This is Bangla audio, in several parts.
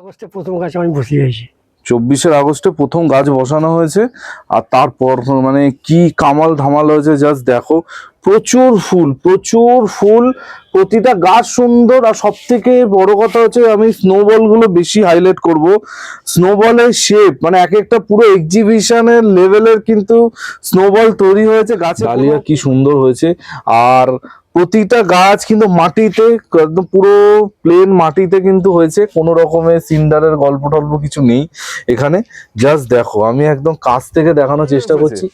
আগস্টে প্রথম গাছ আমি বসিয়েছি চব্বিশের আগস্টে প্রথম গাছ বসানো হয়েছে, আর তারপর মানে কি কামাল ধামাল হয়েছে জাস্ট দেখো। প্রচুর ফুল প্রচুর ফুল। প্রতিটা গাছ সুন্দর আর সব থেকে বড় কথা হচ্ছে আমি স্নোবলগুলো বেশি হাইলাইট করব। স্নোবলের শেপ মানে এক একটা পুরো এক্সিবিশনের লেভেলের কিন্তু স্নোবল তৈরি হয়েছে গাছে। ডালিয়া কি সুন্দর হয়েছে। আর প্রতিটা গাছ কিন্তু মাটিতে একদম পুরো প্লেন মাটিতে কিন্তু হয়েছে। কোনো রকমের সিন্ডারের গল্প টল্প কিছু নেই এখানে। জাস্ট দেখো আমি একদম কাছ থেকে দেখানোর চেষ্টা করছি।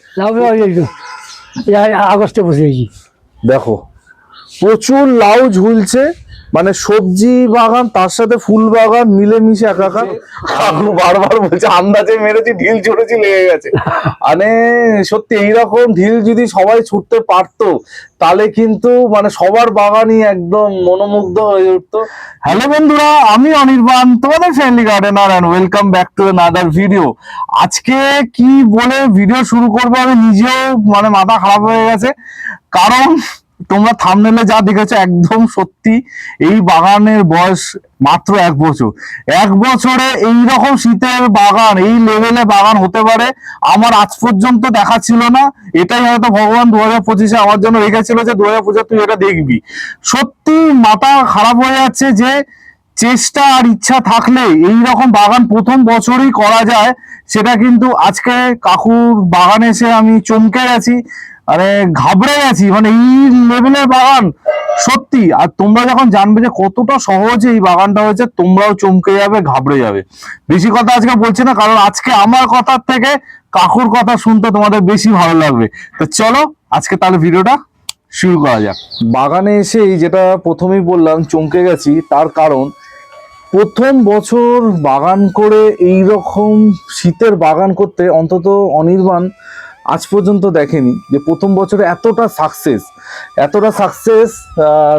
আগস্টে বসে গেছি দেখো প্রচুর লাউ ঝুলছে মানে সবজি বাগান, তার সাথে ফুল বাগান, মিলেমিশে একাকার। কাকু বারবার বলছে, আন্দাজে মেরেছি, ঢিল ছুটেছি লেগে গেছে। মানে সত্যি এইরকম ঢিল যদি সবাই ছুটতে পারতো, তাহলে কিন্তু মানে সবার বাগানই একদম মনোমুগ্ধ হয়ে উঠতো। হ্যালো বন্ধুরা, আমি অনির্বাণ, তোমাদের friendly gardener and welcome back to other video আজকে কি বলে ভিডিও শুরু করব, আমি নিজেও মানে মাথা খারাপ হয়ে গেছে। কারণ তোমরা থামনেলে যা দেখেছ একদম সত্যি, এই বাগানের বয়স মাত্র এক বছর। এক বছরে এই রকম শীতের বাগান, এই লেভেলে বাগান হতে পারে, আমার আজ পর্যন্ত দেখা ছিল না। এটাই হয়তো ভগবান দু হাজার পঁচিশে আমার জন্য রেখেছিল যে দু হাজার পঁচিশে তুই এটা দেখবি। সত্যি মাথা খারাপ হয়ে যাচ্ছে যে চেষ্টা আর ইচ্ছা থাকলে এই রকম বাগান প্রথম বছরই করা যায়, সেটা কিন্তু আজকে কাকুর বাগানে এসে আমি চমকে গেছি। আরে ঘাবড়ে গেছি মানে এই লেভেলের বাগান, সত্যি। আর তোমরা যখন জানবে যে কতটা সহজে এই বাগানটা হয়েছে, তোমরাও চমকে যাবে, ঘাবড়ে যাবে। বেশি কথা আজকে বলছি না, কারণ আজকে আমার কথার থেকে কাকুর কথা শুনতে তোমাদের বেশি ভালো লাগবে। তো চলো, আজকে তাহলে ভিডিওটা শুরু করা যাক। বাগানে এসেই যেটা প্রথমেই বললাম, চমকে গেছি, তার কারণ প্রথম বছর বাগান করে এই রকম শীতের বাগান করতে অন্তত অনির্বাণ আজ পর্যন্ত দেখেনি যে প্রথম বছরে এতটা সাকসেস এতটা সাকসেস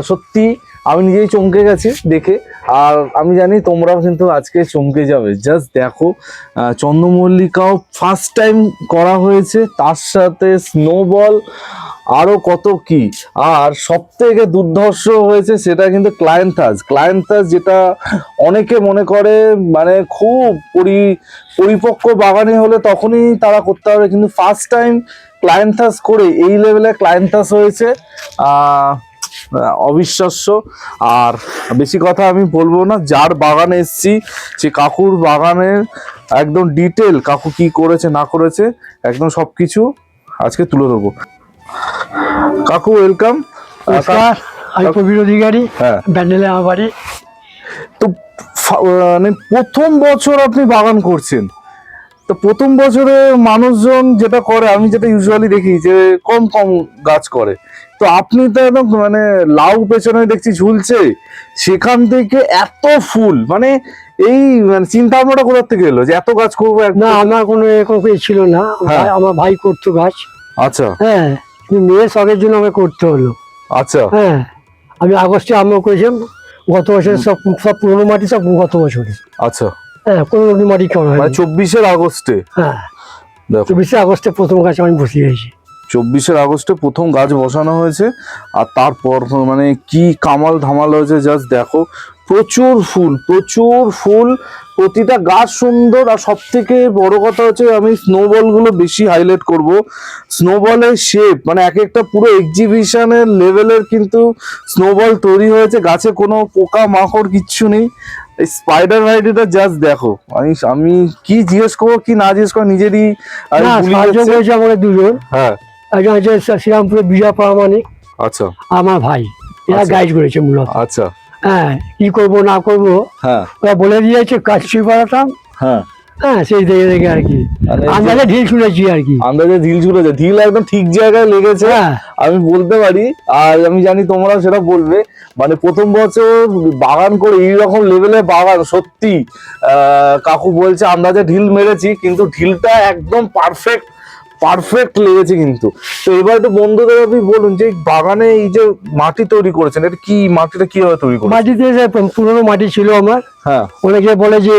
সত্যি আমি নিজেই চমকে গেছি দেখে। আর আমি জানি তোমরাও কিন্তু আজকে চমকে যাবে। জাস্ট দেখো চন্দ্রমল্লিকাও ফার্স্ট টাইম করা হয়েছে, তার সাথে স্নোবল আরও কত কি? আর সব থেকে দুর্ধর্ষ হয়েছে সেটা কিন্তু ক্লায়েন্থাস। ক্লায়েন্থাস যেটা অনেকে মনে করে মানে খুব পরি, পরিপক্ক বাগানে হলে তখনই তারা করতে হবে কিন্তু ফার্স্ট টাইম ক্লায়েন্থাস করে এই লেভেলে ক্লায়েন্থাস হয়েছে অবিশ্বাস্য। আর বেশি কথা আমি বলব না, যার বাগানে এসছি, সে কাকুর বাগানের একদম ডিটেল কাকু কি করেছে, না করেছে, একদম সব কিছু আজকে তুলে ধরবো। কাকু ওয়েলকাম নমস্কার আমি প্রবীর অধিকারী হ্যাঁ। ব্যান্ডেলে আমার বাড়ি। তো মানে প্রথম বছর আপনি বাগান করছেন। তো প্রথম বছরে মানুষজন যেটা করে আমি যেটা ইউজুয়ালি দেখি যে কম কম গাছ করে। তো আপনি তো একদম মানে লাউ পেছনে দেখছি ঝুলছে। সেখান থেকে এত ফুল মানে এই মানে চিন্তা ভাবনাটা কোথা থেকে এলো যে এত গাছ করব? না আমার কোনো এরকম ছিল না। হ্যাঁ। আমার ভাই করতো গাছ। আচ্ছা। হ্যাঁ। মেয়ের শখের জন্য আমাকে করতে হলো। আচ্ছা। হ্যাঁ আমি আগস্টে আমিও করেছিলাম গত বছর সব সব পুরোনো মাটি সব গত বছরে আচ্ছা। হ্যাঁ কোনো নতুন মাটি করা মানে হয়নি চব্বিশের আগস্টে? হ্যাঁ। চব্বিশে আগস্টে প্রথম গাছ আমি বসিয়ে গেছি চব্বিশের আগস্টে প্রথম গাছ বসানো হয়েছে আর তারপর মানে কি কামাল ধামাল হয়েছে জাস্ট দেখো। প্রচুর ফুল প্রচুর ফুল। প্রতিটা গাছ সুন্দর আর সব থেকে বড় কথা হচ্ছে আমি স্নোবলগুলো বেশি হাইলাইট করব। স্নোবলের শেপ মানে এক একটা পুরো এক্সিবিশনের লেভেলের কিন্তু স্নোবল তৈরি হয়েছে। গাছে কোনো পোকা মাকড় কিচ্ছু নেই। এই স্পাইডার ভাইটিটা জাস্ট দেখো। আমি আমি কি জিজ্ঞেস করব কি না জিজ্ঞেস করব নিজেরই আমি না ভুলে সাহায্য যাচ্ছি। করেছে আমাকে দুজন। হ্যাঁ। একজন হচ্ছে শ্রীরামপুরের বিজয় প্রামাণিক। আচ্ছা। আমার ভাই। এরা আচ্ছা। গাইড করেছে মূলত। আচ্ছা। হ্যাঁ কি করব না করব? হ্যাঁ। ওরা বলে দিয়েছে কাজ শুরু করাতাম। হ্যাঁ। হ্যাঁ সেই দেখে দেখে আর কি। আন্দাজে ঢিল শুনেছি আর কি। আন্দাজে ঢিল ছুটেছে ঢিল একদম ঠিক জায়গায় লেগেছে। হ্যাঁ। আমি বলতে পারি আর আমি জানি তোমরা সেটা বলবে মানে প্রথম বছর বাগান করে এইরকম লেভেলে বাগান সত্যি কাকু বলছে আন্দাজে ঢিল মেরেছি কিন্তু ঢিলটা একদম পারফেক্ট পারফেক্ট লেগেছে কিন্তু। তো এবার একটু বন্ধুদের আপনি বলুন যে বাগানে এই যে মাটি তৈরি করেছেন এটা কি মাটিটা কীভাবে তৈরি করেছেন? মাটিতে যে পুরোনো মাটি ছিল আমার। হ্যাঁ। অনেকে বলে যে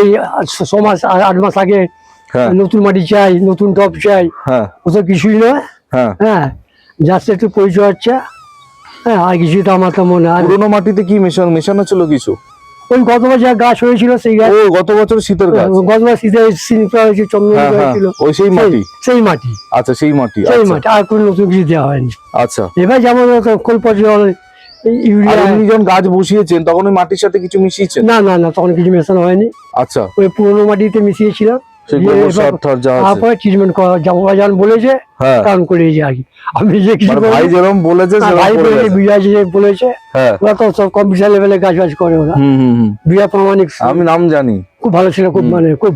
ছ- মাস আট মাস আগে হ্যাঁ। নতুন মাটি চাই নতুন টপ চাই। হ্যাঁ। ওসব কিছুই নয়। হ্যাঁ। হ্যাঁ। জাস্ট একটু পরিচয় হচ্ছে হ্যাঁ আর কিছুই তো আমার তেমন আর পুরোনো মাটিতে কি মেশানো মেশানো ছিল কিছু? ওই গত বছর গাছ হয়েছিল সেই গাছ গত বছর শীতের গাছ। গত বছর হয়েছিল চন্দন হ্যাঁ, হ্যাঁ, হয়েছিল। ওই সেই মাটি? সেই- সেই মাটি। আচ্ছা সেই মাটি সেই আচ্ছা, মাটি আর কোনো নতুন কিছু দেওয়া হয়নি। আচ্ছা। এবার যেমন যখন গাছ বসিয়েছেন তখন ওই মাটির সাথে কিছু মিশিয়েছে না না না তখন কিছু মেশানো হয়নি। আচ্ছা। ওই পুরোনো মাটিতে মিশিয়েছিলাম। তারপরে ট্রিটমেন্ট করা বলেছে হ্যাঁ। আর আমি যে কিছু মানে ভাই যেরকম বলেছে ভাই বলেছে গেছে। যে বলেছে হ্যাঁ। ওরা তো সব কম্পিউটার লেভেলে কাজ বাজ করে ওরা। বিরা প্রামাণিক। আমি নাম জানি। খুব ভালো ছিল খুব মানে খুব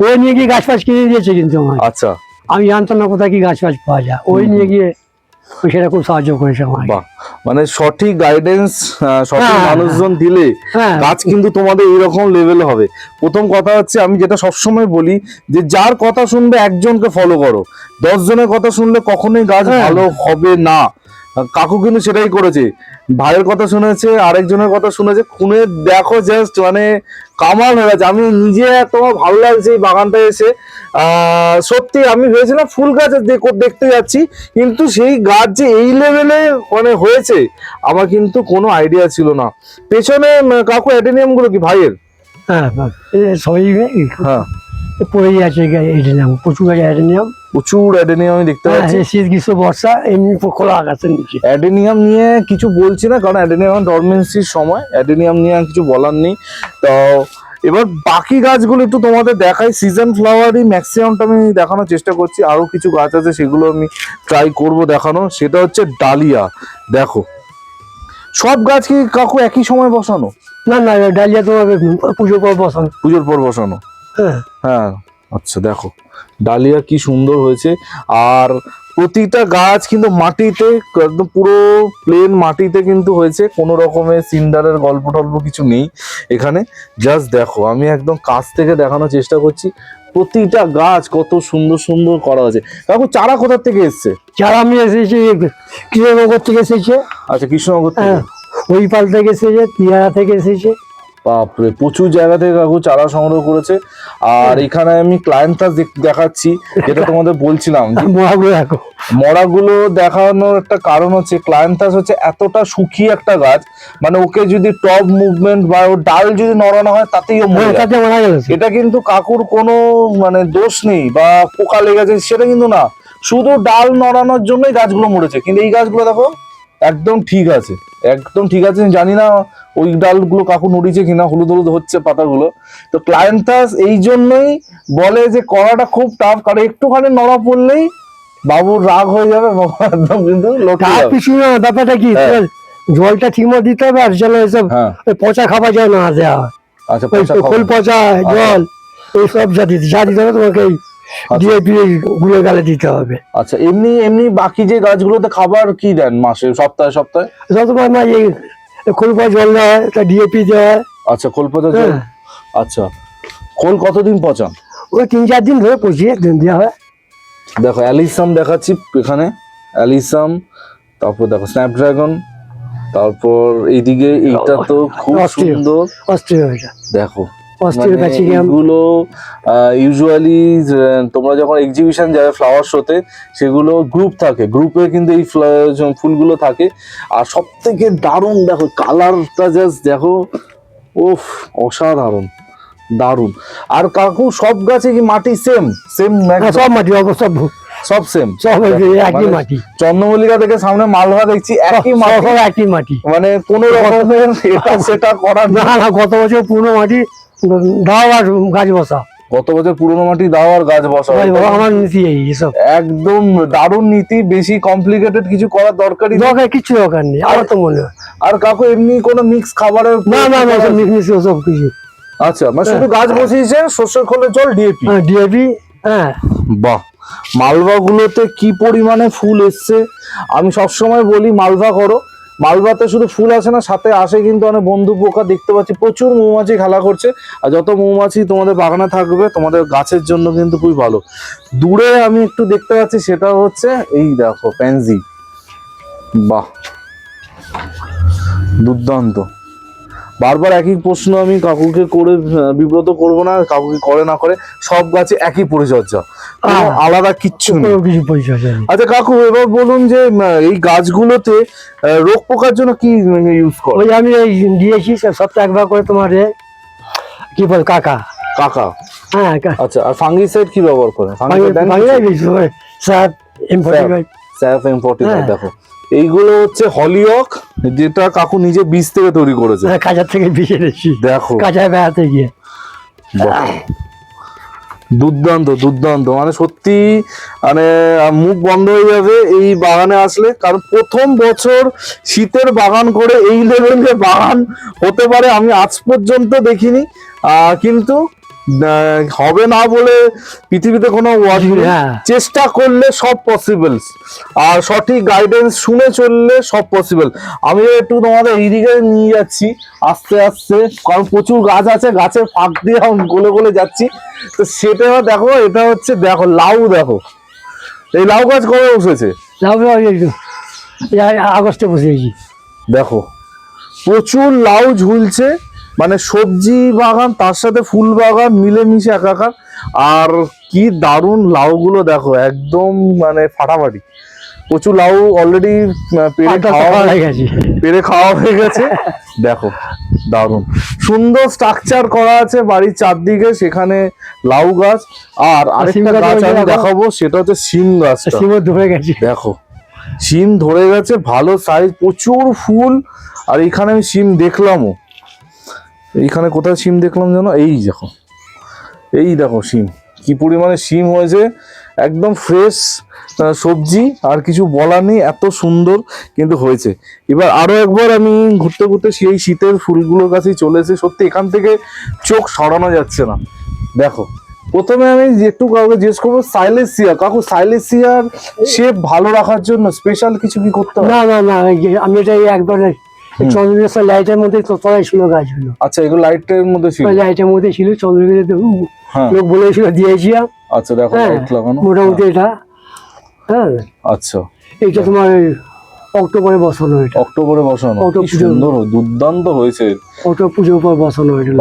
ওই নিয়ে গিয়ে গাছ ফাছ কিনে দিয়েছে কিন্তু আমার আচ্ছা। আমি জানতাম না কোথায় কি গাছ ফাছ পাওয়া যায়। ওই নিয়ে গিয়ে সেটা খুব সাহায্য করেছে আমার। মানে সঠিক গাইডেন্স সঠিক হ্যাঁ, মানুষজন দিলে হ্যাঁ। কাজ কিন্তু তোমাদের এরকম লেভেল হবে। প্রথম কথা হচ্ছে আমি যেটা সবসময় বলি যে যার কথা শুনবে একজনকে ফলো করো। দশ জনের কথা শুনলে কখনোই গাছ হ্যাঁ। ভালো হবে না। কাকু কিন্তু সেটাই করেছে। ভাইয়ের কথা শুনেছে আরেকজনের কথা শুনেছে খুনে দেখো জাস্ট মানে কামাল হয়ে গেছে। আমি নিজে তোমার ভালো লাগছে এই বাগানটা এসে। সত্যি আমি ভেবেছিলাম ফুল গাছ দেখ- দেখতে যাচ্ছি কিন্তু সেই গাছ যে এই লেভেলে মানে হয়েছে আমার কিন্তু কোনো আইডিয়া ছিল না। পেছনে কাকু অ্যাডেনিয়ামগুলো কি ভাইয়ের? হ্যাঁ হ্যাঁ। পড়েই আছে এডেনিয়াম প্রচুর গাছ এডেনিয়াম। প্রচুর অ্যাডেনিয়াম আমি দেখতে হ্যাঁ পাচ্ছি। শীত গ্রীষ্ম বর্ষা এমনি খোলা আকাশের নিচে। অ্যাডেনিয়াম নিয়ে কিছু বলছি না কারণ অ্যাডেনিয়াম ডরমেন্সির সময়। অ্যাডেনিয়াম নিয়ে আর কিছু বলার নেই। তো এবার বাকি গাছগুলো একটু তোমাদের দেখাই। সিজন ফ্লাওয়ারই ম্যাক্সিমামটা আমি দেখানোর চেষ্টা করছি। আরও কিছু গাছ আছে সেগুলো আমি ট্রাই করব দেখানো সেটা হচ্ছে ডালিয়া। দেখো। সব গাছ কি কাকু একই সময় বসানো? না না ডালিয়া তোমার পুজোর পর বসানো। পুজোর পর বসানো। হ্যাঁ। হ্যাঁ আচ্ছা দেখো। ডালিয়া কি সুন্দর হয়েছে। আর প্রতিটা গাছ কিন্তু মাটিতে একদম পুরো প্লেন মাটিতে কিন্তু হয়েছে। কোনো রকমের সিন্ডারের গল্প টল্প কিছু নেই এখানে। জাস্ট দেখো আমি একদম কাছ থেকে দেখানোর চেষ্টা করছি। প্রতিটা গাছ কত সুন্দর সুন্দর করা আছে। দেখো চারা কোথার থেকে এসছে? চারা আমি এসেছি কৃষ্ণনগর থেকে এসেছে। আচ্ছা কৃষ্ণনগর থেকে? হ্যাঁ ওই পাল থেকে এসেছে পিয়ারা থেকে এসেছে। বাপরে প্রচুর জায়গা থেকে কাকু চারা সংগ্রহ করেছে। আর এখানে আমি ক্লায়েন্টাস দেখাচ্ছি যেটা তোমাদের বলছিলাম যে মহাগুলো দেখো। মরাগুলো দেখানোর একটা কারণ হচ্ছে ক্লায়েন্টাস হচ্ছে এতটা সুখী একটা গাছ মানে ওকে যদি টপ মুভমেন্ট বা ওর ডাল যদি নড়ানো হয় তাতেই ও মরে হ্যাঁ। এটা কিন্তু কাকুর কোনো মানে দোষ নেই বা পোকা লেগেছে সেটা কিন্তু না। শুধু ডাল নড়ানোর জন্যই গাছগুলো মরেছে। কিন্তু এই গাছগুলো দেখো একদম ঠিক আছে। একদম ঠিক আছে জানি না ওই ডালগুলো কাকু নড়িয়েছে কিনা হলুদ হলুদ হচ্ছে পাতাগুলো। তো ক্লায়েন্টাস এই জন্যই বলে যে করাটা খুব টাফ কারণ একটুখানি নড়া পড়লেই বাবুর রাগ হয়ে যাবে বাবু একদম কিন্তু ব্যাপারটা কি? হ্যাঁ। জলটা ঠিক মতো দিতে হবে আর জল এসব হ্যাঁ। পচা খাবার যেন না দেওয়া হয়। আচ্ছা পচা জল এইসব যা দিতে যা দিতে হবে তোমাকে এই ডিএপি গুলো গালে দিতে হবে। আচ্ছা এমনি এমনি বাকি যে গাছগুলোতে খাবার কি দেন মাসে সপ্তাহে সপ্তাহে? যতবার না এই খোল পচা জল দেওয়া হয় তা ডিএপি দেওয়া হয়। আচ্ছা জল? হ্যাঁ। আচ্ছা খোল কতদিন পচান? ওই তিন চার দিন ধরে পচিয়ে দেওয়া হয়। দেখো অ্যালিসাম দেখাচ্ছি এখানে। অ্যালিসাম তারপর দেখো স্ন্যাপড্রাগন তারপর এইদিকে এইটা তো খুব। সুন্দর। দেখো এগুলো ইউজুয়ালি তোমরা যখন এক্সিবিশন যাবে ফ্লাওয়ার শোতে সেগুলো গ্রুপ থাকে। গ্রুপে কিন্তু এই ফ্লা- ফুলগুলো থাকে আর সব থেকে দারুণ দেখো কালারটা জাস্ট দেখো ওফ অসাধারণ দারুণ। আর কাকু সব গাছে কি মাটি সেম সেম হ্যাঁ, সব মাটি সব সব সেম সব একই মানে মাটি। চন্দ্রমল্লিকা থেকে সামনে মালভা দেখছি একই মাটি। একই মাটি। মানে কোন রকমের এটা সেটা করার না না গত বছর পুরনো মাটি দাও আর গাছ বসা গত বছর পুরোনো মাটি দাও আর গাছ বসা আমার নীতি এই এসব। একদম দারুণ নীতি বেশি কমপ্লিকেটেড কিছু করার দরকারই দরকার কিছু দরকার নেই আমার তো মনে হয়। আর কাকু এমনি কোনো মিক্স খাবারের না না না সব মিশমিশি সব কিছু। আচ্ছা মানে শুধু গাছ বসিয়েছে শস্যের খোলে জল ডিএপি হ্যাঁ ডিএপি হ্যাঁ। বাহ মালভা গুলোতে কি পরিমাণে ফুল এসছে? আমি সবসময় বলি মালভা করো। মালভাতে শুধু ফুল আসে না, সাথে আসে কিন্তু অনেক বন্ধু পোকা, দেখতে পাচ্ছি, প্রচুর মৌমাছি খেলা করছে। আর যত মৌমাছি তোমাদের বাগানে থাকবে, তোমাদের গাছের জন্য কিন্তু খুবই ভালো। দূরে আমি একটু দেখতে পাচ্ছি, সেটা হচ্ছে এই দেখো প্যান্সি বাহ! দুর্দান্ত। বারবার একই প্রশ্ন আমি কাকুকে করে বিব্রত করব না কাকুকে করে না করে সব গাছে একই পরিচর্যা। আলাদা কিচ্ছু কিছু আচ্ছা কাকু এবার বলুন যে এই গাছগুলোতে রোগ পোকার জন্য কি ইউজ করে? ওই আমি এই দিয়েছি সপ্তাহে একবার করে তোমার কি বল কাকা? কাকা? হ্যাঁ আচ্ছা আর ফাঙ্গিসাইড কি ব্যবহার করেন? আমি ফাঙ্গিসাইড দেন বাংলা দিয়েছি ওই স্যার এম ফর্টি হ্যাঁ। দেখো। এইগুলো হচ্ছে হলিওক যেটা কাকু নিজে বীজ থেকে তৈরি করেছে। কাজার থেকে বিয়ে এনেছি। দেখো। কাজায় বেড়াতে গিয়ে। দুর্দান্ত দুর্দান্ত। মানে সত্যি মানে মুখ বন্ধ হয়ে যাবে এই বাগানে আসলে কারণ প্রথম বছর শীতের বাগান করে এই লেভেলের বাগান হতে পারে আমি আজ পর্যন্ত দেখিনি। কিন্তু হবে না বলে পৃথিবীতে কোনো হ্যাঁ। চেষ্টা করলে সব পসিবল আর সঠিক গাইডেন্স শুনে চললে সব পসিবল আমি একটু তোমাদের এইদিকে নিয়ে যাচ্ছি আস্তে আস্তে কারণ প্রচুর গাছ আছে গাছের ফাঁক দিয়ে আমি গলে গলে যাচ্ছি। তো সেটা দেখো এটা হচ্ছে দেখো লাউ দেখো। এই লাউ গাছ কবে বসেছে আগস্টে বসেছি দেখো প্রচুর লাউ ঝুলছে। মানে সবজি বাগান তার সাথে ফুল বাগান মিলেমিশে একাকার। আর কি দারুণ লাউগুলো দেখো একদম মানে ফাটাফাটি। প্রচুর লাউ অলরেডি পেরে খাওয়া হয়ে গেছে। পেরে খাওয়া হয়ে গেছে। দেখো দারুণ। সুন্দর স্ট্রাকচার করা আছে বাড়ির চারদিকে সেখানে লাউ গাছ। আর আরেকটা গাছ আমি দেখাবো সেটা হচ্ছে সিম গাছ সিমও ধরে গেছে। দেখো সিম ধরে গেছে ভালো সাইজ প্রচুর ফুল। আর এখানে আমি সিম দেখলামও। এইখানে কোথায় সিম দেখলাম যেন এই দেখো। এই দেখো সিম। কি পরিমাণে সিম হয়েছে। একদম ফ্রেশ সবজি, আর কিছু বলার নেই, এত সুন্দর কিন্তু হয়েছে। এবার আরও একবার আমি ঘুরতে ঘুরতে সেই শীতের ফুলগুলোর কাছেই চলে এসে সত্যি এখান থেকে চোখ সরানো যাচ্ছে না। দেখো, প্রথমে আমি একটু কাউকে জিজ্ঞেস করব, সাইলেসিয়া। কাকু, সাইলেসিয়ার শেপ ভালো রাখার জন্য স্পেশাল কিছু কি করতে হবে? না না না আমি এটা একবার লাইটের মধ্যে তলায় ছিল গাছগুলো আচ্ছা এগুলো লাইটের মধ্যে ছিল? লাইটের মধ্যে ছিল হ্যাঁ। লোক বলেছিল দিয়েছি আচ্ছা দেখো হ্যাঁ লাইট লাগানো। মোটামুটি এটা। হ্যাঁ। আচ্ছা। এইটা তোমার অক্টোবরে বসানো এটা। অক্টোবরে বসানো। কি সুন্দর দুর্দান্ত হয়েছে। অটো পুজোর পর বসানো হয়েছিল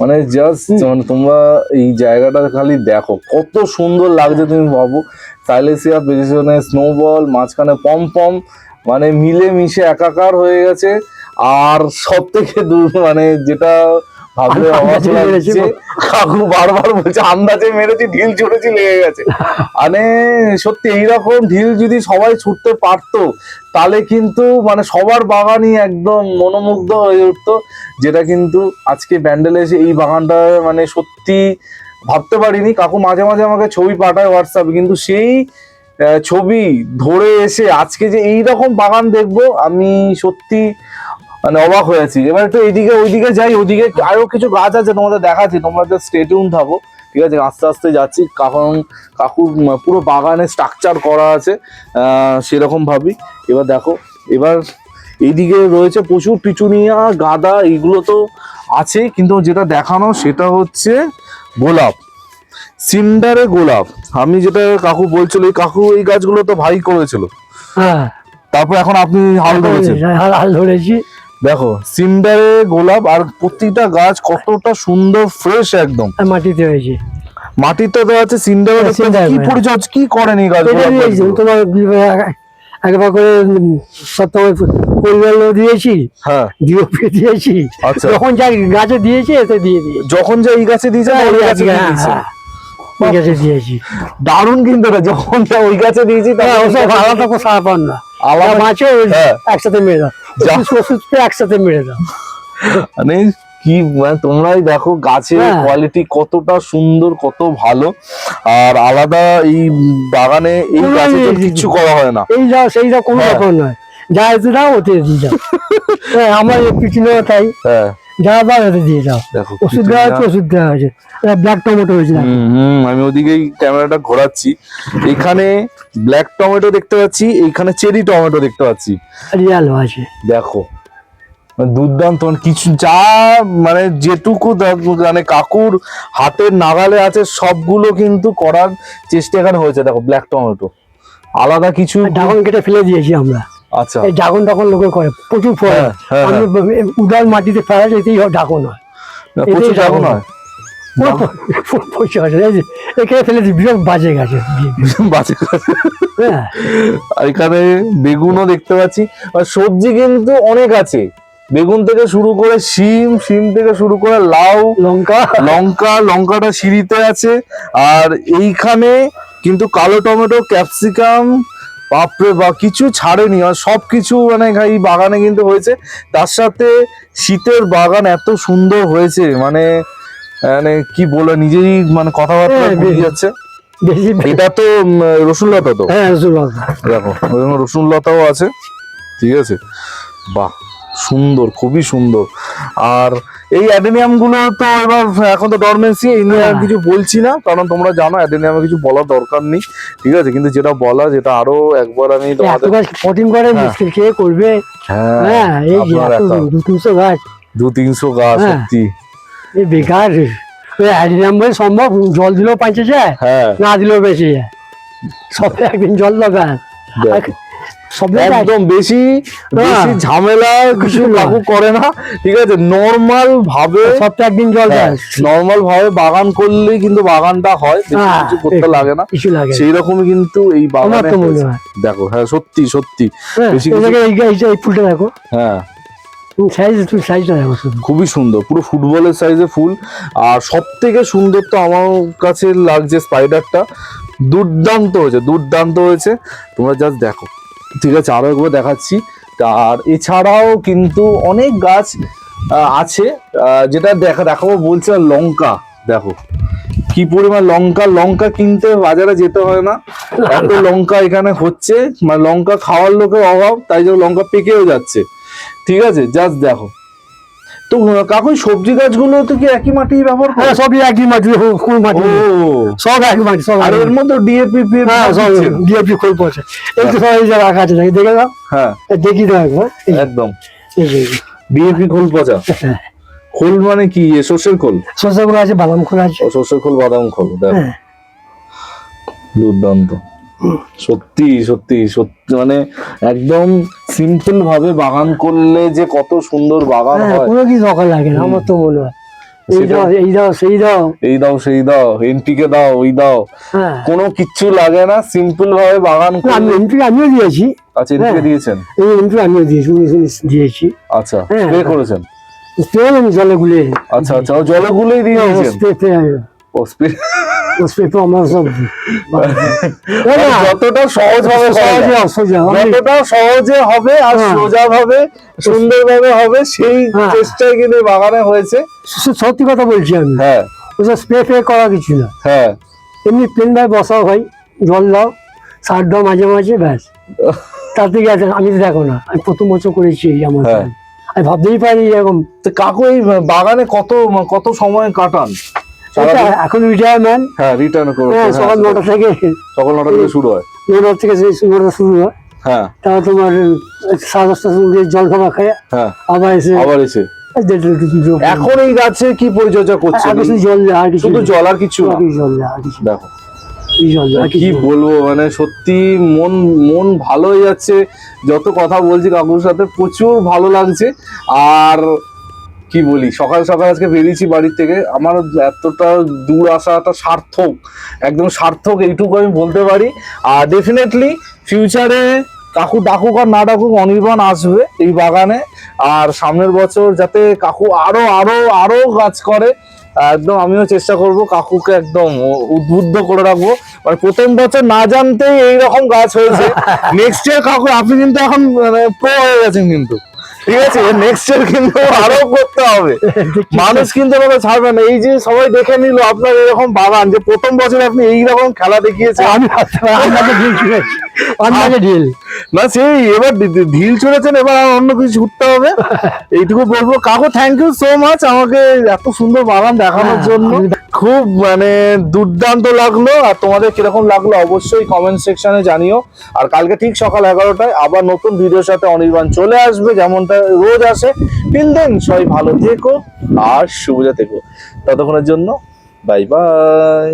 মানে জাস্ট মানে তোমরা এই জায়গাটা খালি দেখো কত সুন্দর লাগছে তুমি ভাবো। সাইলেসিয়া পেছনে স্নোবল মাঝখানে পম পম মানে মিলে মিশে একাকার হয়ে গেছে। আর সব থেকে দূর মানে যেটা ভাবলে অবাক লাগছে কাকু বারবার বলছে আন্দাজে মেরেছি ঢিল ছুটেছি লেগে গেছে। মানে সত্যি এইরকম ঢিল যদি সবাই ছুটতে পারতো তাহলে কিন্তু মানে সবার বাগানই একদম মনোমুগ্ধ হয়ে উঠতো যেটা কিন্তু আজকে ব্যান্ডেলে এসে এই বাগানটা মানে সত্যি ভাবতে পারিনি। কাকু মাঝে মাঝে আমাকে ছবি পাঠায় হোয়াটসঅ্যাপে কিন্তু সেই ছবি ধরে এসে আজকে যে এই রকম বাগান দেখব, আমি সত্যি মানে অবাক হয়েছি এবার একটু এইদিকে, ওইদিকে যাই, ওইদিকে আরও কিছু গাছ আছে তোমাদের দেখাচ্ছি, তোমরা তো স্টেডিয়াম থাকো। ঠিক আছে, আস্তে আস্তে যাচ্ছি কারণ কাকুর পুরো বাগানে স্ট্রাকচার করা আছে সেরকম ভাবি। এবার দেখো, এবার এইদিকে রয়েছে প্রচুর পিচুনিয়া, গাদা, এইগুলো তো আছে কিন্তু যেটা দেখানো সেটা হচ্ছে গোলাপ। সিন্ডারে গোলাপ। আমি যেটা কাকু বলছিল এই কাকু এই গাছগুলো তো ভাই করেছিল। হ্যাঁ। তারপর এখন আপনি হাল ধরেছেন। হাল ধরেছি। দেখো সিন্ডারে গোলাপ আর প্রতিটা গাছ কতটা সুন্দর ফ্রেশ একদম। মাটিতে হয়েছে। মাটিতে দেওয়া আছে সিন্ডারে হ্যাঁ, কি। পরিচর্যা কি করেন এই গাছগুলো তোমার একবার করে সপ্তাহে পরিবার দিয়েছি হ্যাঁ। ডিওপি দিয়েছি। আচ্ছা। যখন যা গাছে দিয়েছি এতে দিয়ে দিয়েছি। যখন যে এই গাছে দিয়েছে। হ্যাঁ, ওই গাছে গাছে, দিয়ে হ্যাঁ, দিয়েছে। হ্যাঁ। দারুণ কিন্তু যখন ওই গাছে দিয়েছি হ্যাঁ আলাদা করে সারা পান না আলাদা- আলাদা মাছে ওই হ্যাঁ। একসাথে মেরে দাও যা। ওষুধ ওষুধ একসাথে মেরে দাও মানে কি মানে তোমরাই দেখো গাছের হ্যাঁ। কোয়ালিটি কতটা সুন্দর কত ভালো আর আলাদা এই বাগানে এই গাছে কিচ্ছু করা হয় না এই যা সেই যা কোনো হ্যাঁ। ব্যাপার নয় যা এতে দাও ওতে দিয়ে যাও হ্যাঁ আমার পিছনে তাই হ্যাঁ যা দাও এতে দিয়ে যাও। দেখো ওষুধ দেওয়া হচ্ছে ওষুধ দেওয়া হয়েছে। ব্ল্যাক টমেটো হয়েছে। হুম আমি ওদিকেই ক্যামেরাটা ঘোরাচ্ছি। এখানে ব্ল্যাক টমেটো দেখতে পাচ্ছি এইখানে চেরি টমেটো দেখতে পাচ্ছি। রিয়াল আছে। দেখো মানে দুর্দান্ত মানে কিছু যা মানে যেটুকু মানে কাকুর হাতের নাগালে আছে সবগুলো কিন্তু করার চেষ্টা এখানে হয়েছে। দেখো ব্ল্যাক টমেটো আলাদা কিছু ঢাকন কেটে ফেলে দিয়েছি আমরা। আচ্ছা। এই ডাকন ডাকন লোকে করে প্রচুর ফল হ্যাঁ, হ্যাঁ, আমি উদার মাটিতে ফেলা যেতেই ডাকন হয় প্রচুর ডাকন। হয়। এখানে ফেলে দিই বিরাট বাজে গেছে। বাজে। হ্যাঁ। এখানে বেগুনও দেখতে পাচ্ছি। আর সবজি কিন্তু অনেক আছে। বেগুন থেকে শুরু করে শিম শিম থেকে শুরু করে লাউ লঙ্কা। লঙ্কা লঙ্কাটা সিঁড়িতে আছে। আর এইখানে কিন্তু কালো টমেটো ক্যাপসিকাম বাপরে বা কিছু ছাড়েনি আর সব কিছু মানে এই বাগানে কিন্তু হয়েছে। তার সাথে শীতের বাগান এত সুন্দর হয়েছে মানে মানে কি বলে নিজেই মানে কথাবার্তা হ্যাঁ, বেশ। যাচ্ছে। এটা তো রসুন লতা তো? হ্যাঁ রসুন লঙ্কা দেখো রসুন লতাও আছে ঠিক আছে? বাহ সুন্দর খুবই সুন্দর। আর এই অ্যাডেনিয়ামগুলো তো এবার এখন তো ডরমেন্সি এই নিয়ে আর হ্যাঁ। কিছু বলছি না কারণ তোমরা জানো অ্যাডেনিয়ামে কিছু বলার দরকার নেই ঠিক আছে? কিন্তু যেটা বলা যেটা আরও একবার আমি তোমাদের গাছ পটিং করে হ্যাঁ। মুশকিল খেয়ে করবে? হ্যাঁ হ্যাঁ এই দু তিনশো গাছ দু তিনশো গাছ। হ্যাঁ। সত্যি। এই বেকার। অ্যাডিনিয়াম বলে সম্ভব জল দিলেও পাঁচে যায় হ্যাঁ। না দিলেও বেশি যায়। সব একদিন জল জায়গায় একদম বেশি বেশি ঝামেলা কিছু কাকু করে না ঠিক আছে? নর্মাল ভাবে সপ্তাহে একদিন জল নর্মাল ভাবে বাগান করলেই কিন্তু বাগানটা হয় হ্যাঁ, কিছু করতে লাগে না। কিছু লাগে। সেই রকমই কিন্তু এই বাগানে। হয়। দেখো হ্যাঁ সত্যি সত্যি। হ্যাঁ, বেশি এই জায়গায় যে- এই ফুলটা দেখো। হ্যাঁ। খুবই সুন্দর পুরো ফুটবলের সাইজে ফুল। আর সব থেকে সুন্দর তো আমার কাছে লাগছে স্পাইডারটা দুর্দান্ত হয়েছে দুর্দান্ত হয়েছে। তোমরা জাস্ট দেখো। ঠিক আছে আরও একবার দেখাচ্ছি। আর এছাড়াও কিন্তু অনেক গাছ আছে যেটা দেখা, দেখাবো, বলছে লঙ্কা, দেখো। কি পরিমাণ লঙ্কা লঙ্কা কিনতে বাজারে যেতে হয় না। এত লঙ্কা এখানে হচ্ছে মানে লঙ্কা খাওয়ার লোকের অভাব, তাই জন্য লঙ্কা পেকেও যাচ্ছে। ঠিক আছে জাস্ট দেখো। তো কাকু সবজি গাছগুলো তো কি একই মাটি ব্যবহার করে? হ্যাঁ সবই একই মাটি কোন মাটি সব এক মাটি সব আর এর মধ্যে ডিএপি হ্যাঁ ডিএপি খোল পড়ছে। এই তো সব এই যে রাখা আছে দেখি দেখে দাও। হ্যাঁ। দেখি দাও একদম। ডিএপি খোল পচা। হ্যাঁ। খোল মানে কি? সর্ষের খোল? সরষে গুলো আছে বাদাম খোল আছে। সর্ষের খোল বাদাম খোল দেখো। দুর্দান্ত। সত্যি সত্যি সত্যি মানে একদম সিম্পল ভাবে বাগান করলে যে কত সুন্দর বাগান হ্যাঁ হয়। কোনো কিছু দরকার লাগে না আমার তো মনে হয় এই দাও এই দাও সেই দাও। এই দাও সেই দাও এনটিকে দাও ওই দাও। হ্যাঁ। কোনো কিচ্ছু লাগে না সিম্পল ভাবে বাগান আমি এমপি আমিও দিয়েছি। আচ্ছা এনটিকে হ্যাঁ। দিয়েছেন? এই এমপি আমিও দিয়েছি দিয়েছি। আচ্ছা। স্প্রে করেছেন? স্প্রে আমি জলে গুলে আচ্ছা আচ্ছা জলে গুলেই দিয়ে দিয়েছেন? স্প্রে স্প্রে ও স্প্রে মানে যতটা সহজ হবে যতটা সহজে হবে আর হ্যাঁ। সোজা ভাবে সুন্দর ভাবে হবে সেই হ্যাঁ। চেষ্টাই কিন্তু বাগানে হয়েছে। সত্যি কথা বলছি আমি। হ্যাঁ। ওসব স্প্রে ফ্রে করা কিছু না। হ্যাঁ। এমনি প্লেন ভাবে বসাও ভাই। জল দাও সার দাও মাঝে মাঝে ব্যাস। তার থেকে আমি তো দেখো না আমি প্রথম বছর করেছি এই আমার হ্যাঁ। আমি ভাবতেই পারি এরকম। কাকু এই বাগানে কত কত সময় কাটান? এখন রিটায়ারমেন্ট হ্যাঁ রিটার্ন করে। হ্যাঁ সকাল নটা থেকে। সকাল নটা থেকে শুরু হয়। নটা থেকে নটা শুরু হয়। হ্যাঁ। তারপর তোমার সাড়ে দশটার সময় জল খাবার খায়। হ্যাঁ। আবার এসে আবার এসে। এখন এই গাছে কি পরিচর্যা করছেন? আগে জল আর কিছু শুধু জল আর কিছু জল আর কিছু দেখো। কি বলব মানে সত্যি মন মন ভালো হয়ে যাচ্ছে। যত কথা বলছি কাকুর সাথে প্রচুর ভালো লাগছে। আর কি বলি? সকাল সকাল আজকে বেরিয়েছি বাড়ির থেকে। আমার এতটা দূর আসাটা সার্থক। একদম সার্থক এইটুকু আমি বলতে পারি। আর ডেফিনেটলি ফিউচারে কাকু ডাকুক আর না ডাকুক অনির্বাণ আসবে এই বাগানে। আর সামনের বছর যাতে কাকু আরও আরও আরও কাজ করে একদম আমিও চেষ্টা করব কাকুকে একদম উদ্বুদ্ধ করে রাখব। মানে প্রথম বছর না জানতেই এইরকম গাছ হয়েছে। নেক্সট ইয়ার কাকু আপনি কিন্তু এখন প্রো হয়ে গেছেন কিন্তু। ঠিক আছে নেক্সট ইয়ার কিন্তু আরও করতে হবে। মানুষ কিন্তু আমাকে ছাড়বে না। এই যে সবাই দেখে নিল আপনার এরকম বাগান যে প্রথম বছর আপনি এইরকম খেলা দেখিয়েছেন। আমি ঢিল না সেই এবার ঢিল ছুড়েছেন এবার আর অন্য কিছু ছুটতে হবে। এইটুকু বলব। কাকু থ্যাংক ইউ সো মাচ আমাকে এত সুন্দর বাগান দেখানোর হ্যাঁ, জন্য। খুব মানে দুর্দান্ত লাগল, আর তোমাদের কীরকম লাগল অবশ্যই কমেন্ট সেকশনে জানিও। আর কালকে ঠিক সকাল এগারোটায় আবার নতুন ভিডিওর সাথে অনির্বাণ চলে আসবে, যেমনটা রোজ আসে। টিল দেন সবাই ভালো থেকো আর সুবিধা থেকো। ততক্ষণের জন্য বাই বাই